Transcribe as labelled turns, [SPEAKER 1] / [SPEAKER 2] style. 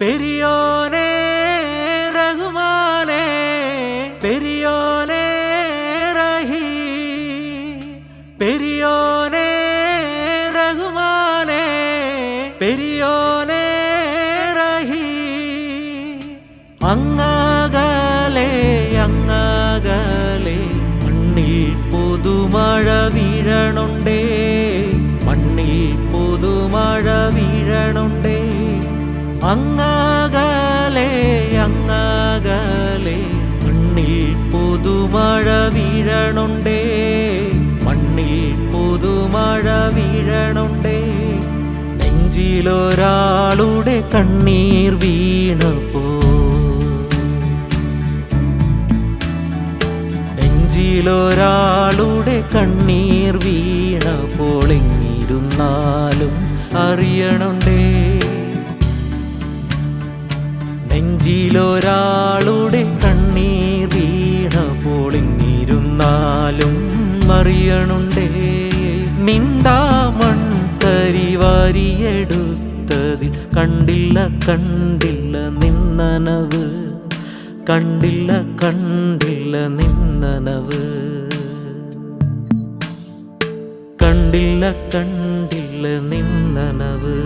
[SPEAKER 1] പെരിയോനെ റഹ്മാനെ പെരിയോനെ റഹീ പെരിയോനെ റഹ്മാനെ പെരിയോനെ റഹീ അങ്ങകലെ അങ്ങകലെ മണ്ണിൽ പുതുമഴ വീഴണുണ്ടേ അങ്ങകലെ അങ്ങകലെ മണ്ണിൽ പുതുമഴ വീഴണുണ്ടേ മണ്ണിൽ പുതുമഴ വീഴണുണ്ടേ. നെഞ്ചിലൊരാളുടെ കണ്ണീർ വീണപ്പോ നെഞ്ചിലൊരാളുടെ കണ്ണീർ വീണപ്പോൾ എങ്ങിരുന്നാലും അറിയണുണ്ടേ. നെഞ്ചിലൊരാളുടെ കണ്ണീർ വീണപ്പോൾ എങ്ങിരുന്നാലും അറിയണുണ്ടേ മിണ്ടാമൺ കരിവാരിയെടുത്തതിൽ കണ്ടില്ല കണ്ടില്ല നിന്നനവ്. കണ്ടില്ല കണ്ടില്ല നിന്നനവ്. കണ്ടില്ല കണ്ടില്ല നിന്നനവ്.